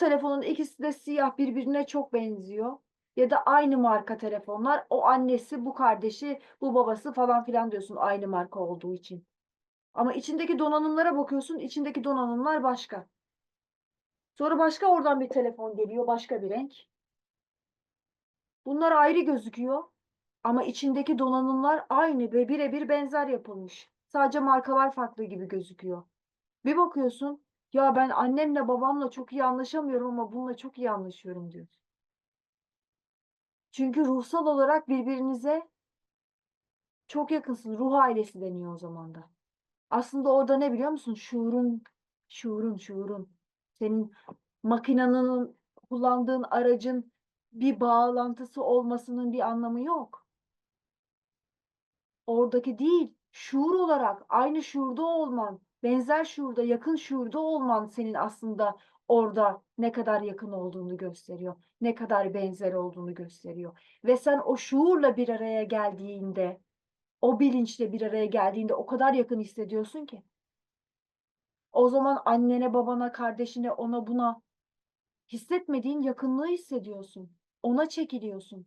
telefonun ikisi de siyah birbirine çok benziyor. Ya da aynı marka telefonlar. O annesi, bu kardeşi, bu babası falan filan diyorsun aynı marka olduğu için. Ama içindeki donanımlara bakıyorsun, içindeki donanımlar başka. Sonra başka oradan bir telefon geliyor, başka bir renk. Bunlar ayrı gözüküyor. Ama içindeki donanımlar aynı ve birebir benzer yapılmış. Sadece markalar farklı gibi gözüküyor. Bir bakıyorsun, ya ben annemle babamla çok iyi anlaşamıyorum ama bununla çok iyi anlaşıyorum diyorsun. Çünkü ruhsal olarak birbirinize çok yakınsın. Ruh ailesi deniyor o zaman da. Aslında orada ne biliyor musun? Şuurun, şuurun, şuurun. Senin makinenin, kullandığın aracın bir bağlantısı olmasının bir anlamı yok. Oradaki değil, şuur olarak aynı şuurda olman, benzer şuurda, yakın şuurda olman senin aslında orada ne kadar yakın olduğunu gösteriyor. Ne kadar benzer olduğunu gösteriyor. Ve sen o şuurla bir araya geldiğinde, o bilinçle bir araya geldiğinde o kadar yakın hissediyorsun ki. O zaman annene, babana, kardeşine, ona buna hissetmediğin yakınlığı hissediyorsun. Ona çekiliyorsun.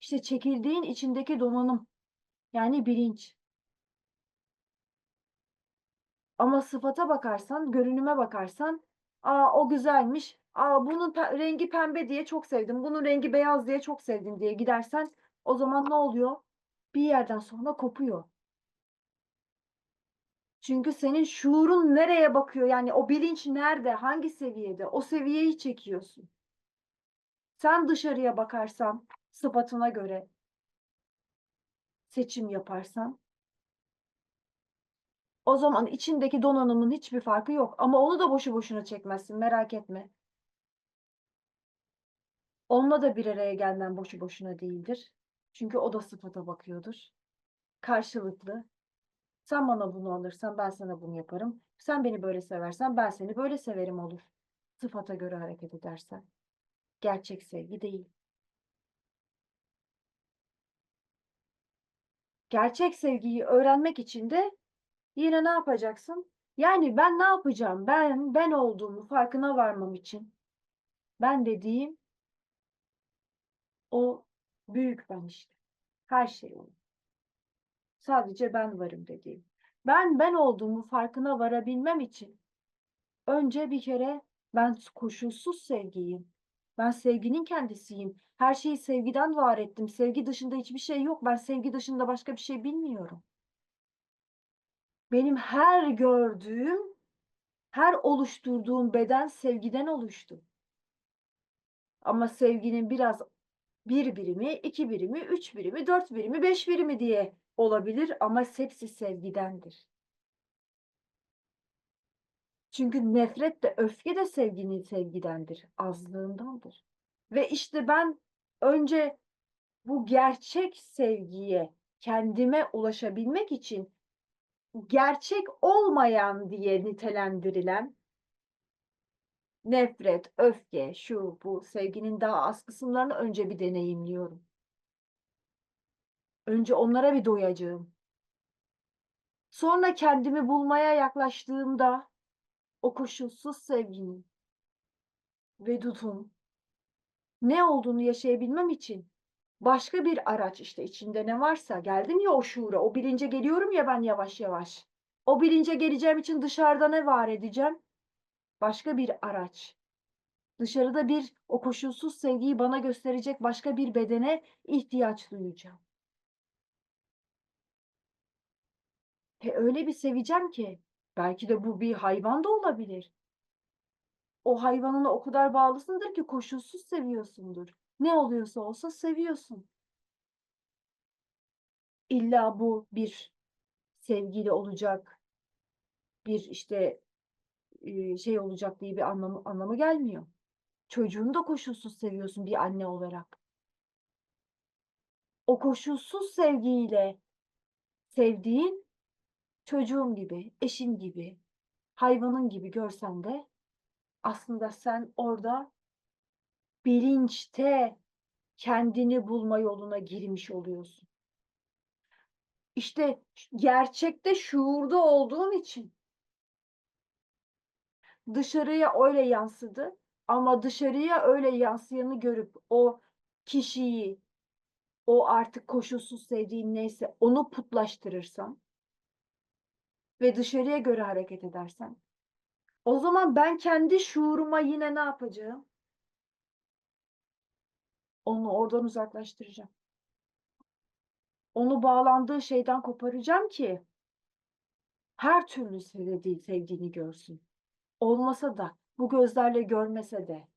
İşte çekildiğin içindeki donanım. Yani bilinç. Ama sıfata bakarsan, görünüme bakarsan, aa o güzelmiş, aa bunun pe- rengi pembe diye çok sevdim, bunun rengi beyaz diye çok sevdim diye gidersen o zaman ne oluyor? Bir yerden sonra kopuyor. Çünkü senin şuurun nereye bakıyor? Yani o bilinç nerede? Hangi seviyede? O seviyeyi çekiyorsun. Sen dışarıya bakarsan sıfatına göre seçim yaparsan o zaman içindeki donanımın hiçbir farkı yok. Ama onu da boşu boşuna çekmezsin merak etme. Onunla da bir araya gelmen boşu boşuna değildir. Çünkü o da sıfata bakıyordur. Karşılıklı. Sen bana bunu alırsan ben sana bunu yaparım. Sen beni böyle seversen ben seni böyle severim olur. Sıfata göre hareket edersen. Gerçek sevgi değil. Gerçek sevgiyi öğrenmek için de yine ne yapacaksın? Yani ben ne yapacağım? Ben ben olduğumu farkına varmam için. Ben dediğim o büyük ben işte. Her şey o. Sadece ben varım dediğim. Ben ben olduğumu farkına varabilmem için önce bir kere ben koşulsuz sevgiyim. Ben sevginin kendisiyim. Her şeyi sevgiden var ettim. Sevgi dışında hiçbir şey yok. Ben sevgi dışında başka bir şey bilmiyorum. Benim her gördüğüm, her oluşturduğum beden sevgiden oluştu. Ama sevginin biraz bir birimi, iki birimi, üç birimi, dört birimi, beş birimi diye olabilir ama hepsi sevgidendir. Çünkü nefret de öfke de sevginin sevgidendir, azlığındandır. Ve işte ben önce bu gerçek sevgiye kendime ulaşabilmek için gerçek olmayan diye nitelendirilen nefret, öfke, şu bu sevginin daha az kısımlarını önce bir deneyimliyorum. Önce onlara bir doyacağım. Sonra kendimi bulmaya yaklaştığımda o koşulsuz sevginin vedudun ne olduğunu yaşayabilmem için başka bir araç işte içinde ne varsa geldim ya o şuura, o bilince geliyorum ya ben yavaş yavaş. O bilince geleceğim için dışarıda ne var edeceğim? Başka bir araç. Dışarıda bir o koşulsuz sevgiyi bana gösterecek başka bir bedene ihtiyaç duyacağım. Ve öyle bir seveceğim ki belki de bu bir hayvan da olabilir. O hayvanına o kadar bağlısındır ki koşulsuz seviyorsundur. Ne oluyorsa olsa seviyorsun. İlla bu bir sevgili olacak, bir işte e, şey olacak diye bir anlamı, anlamı gelmiyor. Çocuğunu da koşulsuz seviyorsun bir anne olarak. O koşulsuz sevgiyle sevdiğin çocuğun gibi, eşin gibi, hayvanın gibi görsen de aslında sen orada bilinçte kendini bulma yoluna girmiş oluyorsun. İşte gerçekte şuurda olduğun için dışarıya öyle yansıdı. Ama dışarıya öyle yansıyanı görüp o kişiyi, o artık koşulsuz sevdiğin neyse onu putlaştırırsan ve dışarıya göre hareket edersen o zaman ben kendi şuuruma yine ne yapacağım? Onu oradan uzaklaştıracağım. Onu bağlandığı şeyden koparacağım ki her türlü sevdiği, sevdiğini görsün. Olmasa da, bu gözlerle görmese de,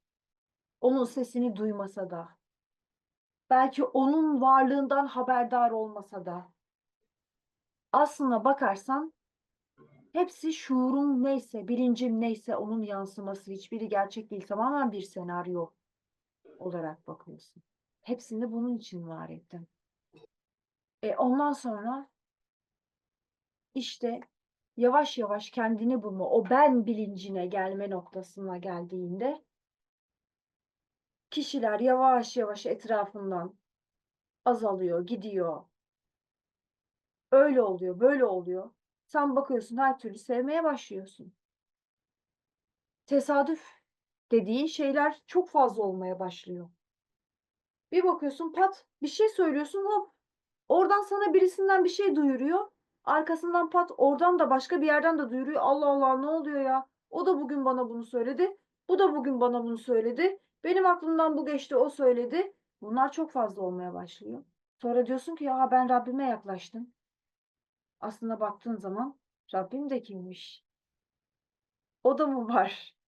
onun sesini duymasa da, belki onun varlığından haberdar olmasa da, aslına bakarsan hepsi şuurun neyse, bilincin neyse onun yansıması. Hiçbiri gerçek değil. Tamamen bir senaryo olarak bakıyorsun. Hepsini bunun için var ettim. E ondan sonra işte yavaş yavaş kendini bulma, o ben bilincine gelme noktasına geldiğinde kişiler yavaş yavaş etrafından azalıyor, gidiyor. Öyle oluyor, böyle oluyor. Sen bakıyorsun her türlü sevmeye başlıyorsun. Tesadüf dediğin şeyler çok fazla olmaya başlıyor. Bir bakıyorsun pat bir şey söylüyorsun hop oradan sana birisinden bir şey duyuruyor. Arkasından pat oradan da başka bir yerden de duyuruyor. Allah Allah ne oluyor ya? O da bugün bana bunu söyledi. Bu da bugün bana bunu söyledi. Benim aklımdan bu geçti o söyledi. Bunlar çok fazla olmaya başlıyor. Sonra diyorsun ki ya ben Rabbime yaklaştım. Aslında baktığın zaman Rabbim de kimmiş? O da mı var?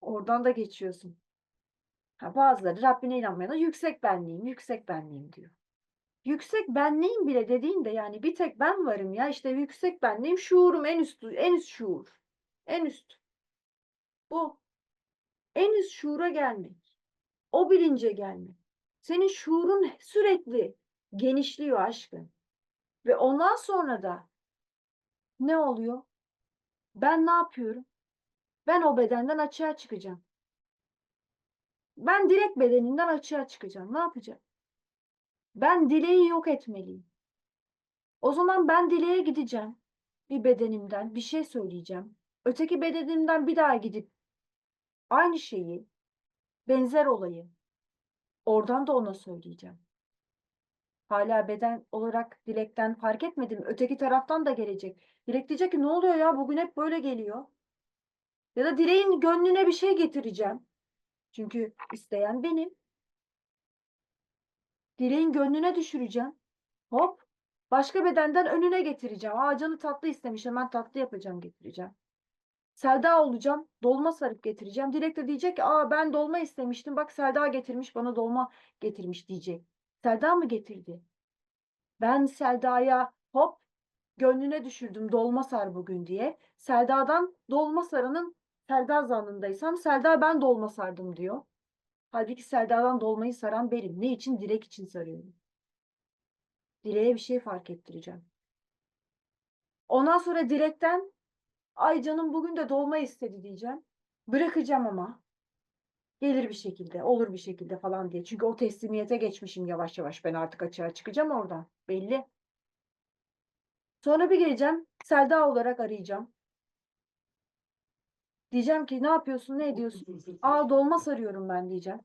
Oradan da geçiyorsun. Ha, bazıları Rabbine inanmayan da yüksek benliğim, yüksek benliğim diyor. Yüksek benliğim bile dediğinde yani bir tek ben varım ya işte yüksek benliğim şuurum en üst en üst şuur. En üst. Bu. En üst şuura gelmek. O bilince gelmek. Senin şuurun sürekli genişliyor aşkım. Ve ondan sonra da ne oluyor? Ben ne yapıyorum? Ben o bedenden açığa çıkacağım. Ben direkt bedeninden açığa çıkacağım. Ne yapacağım? Ben dileği yok etmeliyim. O zaman ben dileğe gideceğim. Bir bedenimden bir şey söyleyeceğim. Öteki bedenimden bir daha gidip aynı şeyi, benzer olayı oradan da ona söyleyeceğim. Hala beden olarak dilekten fark etmedim. Öteki taraftan da gelecek. Dilek diyecek ki ne oluyor ya bugün hep böyle geliyor. Ya da dileğin gönlüne bir şey getireceğim. Çünkü isteyen benim. Dileğin gönlüne düşüreceğim. Hop. Başka bedenden önüne getireceğim. Aa canı tatlı istemiş hemen tatlı yapacağım getireceğim. Selda olacağım. Dolma sarıp getireceğim. Dilek de diyecek ki aa ben dolma istemiştim. Bak Selda getirmiş bana dolma getirmiş diyecek. Selda mı getirdi? Ben Selda'ya hop gönlüne düşürdüm dolma sar bugün diye. Selda'dan dolma saranın Selda zannındaysam Selda ben dolma sardım diyor. Halbuki Selda'dan dolmayı saran benim. Ne için? Dilek için sarıyorum. Dileğe bir şey fark ettireceğim. Ondan sonra dilekten ay canım bugün de dolma istedi diyeceğim. Bırakacağım ama. Gelir bir şekilde, olur bir şekilde falan diye. Çünkü o teslimiyete geçmişim yavaş yavaş. Ben artık açığa çıkacağım oradan. Belli. Sonra bir geleceğim. Selda olarak arayacağım. Diyeceğim ki ne yapıyorsun, ne ediyorsun? Aa dolma sarıyorum ben diyeceğim.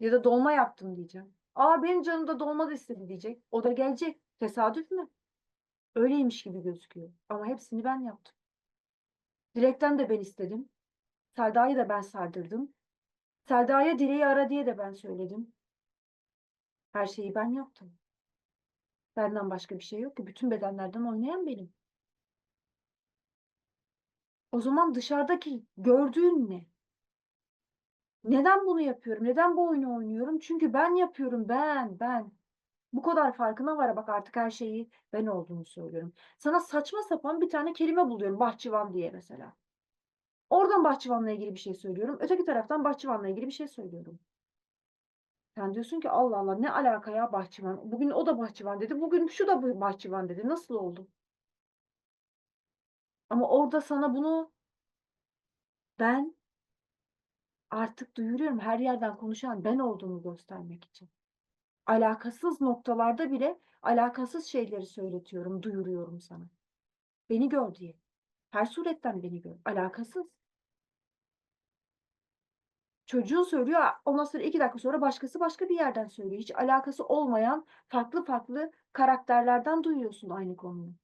Ya da dolma yaptım diyeceğim. Aa benim canım da dolma da istedi diyecek. O da gelecek. Tesadüf mü? Öyleymiş gibi gözüküyor. Ama hepsini ben yaptım. Dilekten de ben istedim. Selda'yı da ben sardırdım. Selda'ya dileği ara diye de ben söyledim. Her şeyi ben yaptım. Benden başka bir şey yok ki. Bütün bedenlerden oynayan benim. O zaman dışarıdaki gördüğün ne? Neden bunu yapıyorum? Neden bu oyunu oynuyorum? Çünkü ben yapıyorum. Ben, ben. Bu kadar farkına var. Bak artık her şeyi ben olduğunu söylüyorum. Sana saçma sapan bir tane kelime buluyorum. Bahçıvan diye mesela. Oradan bahçıvanla ilgili bir şey söylüyorum. Öteki taraftan bahçıvanla ilgili bir şey söylüyorum. Sen diyorsun ki Allah Allah ne alaka ya bahçıvan. Bugün o da bahçıvan dedi. Bugün şu da bahçıvan dedi. Nasıl oldu? Ama orada sana bunu ben artık duyuruyorum. Her yerden konuşan ben olduğumu göstermek için. Alakasız noktalarda bile alakasız şeyleri söyletiyorum, duyuruyorum sana. Beni gör diye. Her suretten beni gör. Alakasız. Çocuğun söylüyor, ondan sonra 2 dakika sonra başkası başka bir yerden söylüyor. Hiç alakası olmayan farklı farklı karakterlerden duyuyorsun aynı konuyu.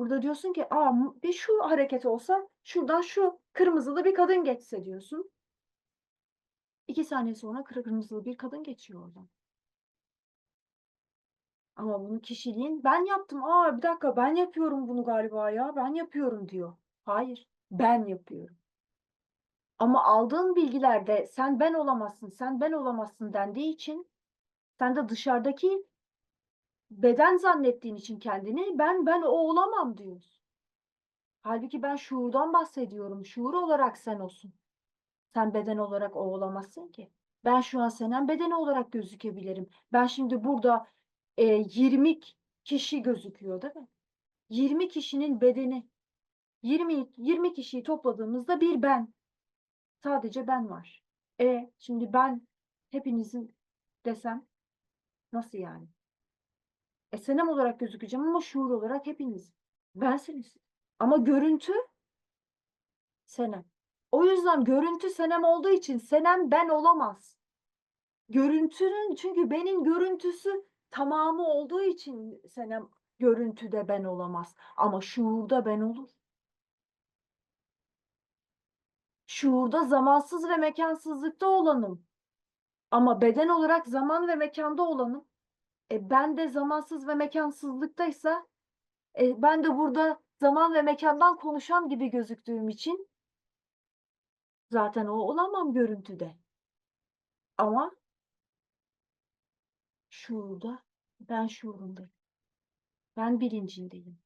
Burada diyorsun ki, "A, m bir şu hareket olsa, şuradan şu kırmızılı bir kadın geçse." diyorsun. 2 saniye sonra kır kırmızılı bir kadın geçiyor oradan. Ama bunu kişiliğin, "Ben yaptım, a, bir dakika ben yapıyorum bunu galiba ya, ben yapıyorum." diyor. Hayır, ben yapıyorum. Ama aldığın bilgilerde "Sen ben olamazsın, sen ben olamazsın." dendiği için sen de dışarıdaki beden zannettiğin için kendini, "Ben ben o olamam." diyorsun. Hâlbuki ben şuurdan bahsediyorum. Şuur olarak sen osun. Sen beden olarak o olamazsın ki. Ben şu an Senem bedeni olarak gözükebilirim. Ben şimdi burada, eee, 20 k kişi gözüküyor, değil mi? 20 kişinin bedeni. 20 20 kişiyi topladığımızda bir ben. Sadece ben var. E, şimdi ben hepinizin desem nasıl yani? E, Senem olarak gözükeceğim ama şuur olarak hepiniz. Bensiniz. Ama görüntü Senem. O yüzden görüntü Senem olduğu için Senem ben olamaz. Görüntünün çünkü benin görüntüsü tamamı olduğu için Senem görüntüde ben olamaz ama şuurda ben olur. Şuurda zamansız ve mekânsızlıkta olanım. Ama beden olarak zaman ve mekânda olanım. E, ben de zamansız ve mekânsızlıktaysa, e, ben de burada zaman ve mekândan konuşan gibi gözüktüğüm için zaten o olamam görüntüde. Ama şuurda ben şuurundayım. Ben bilincindeyim.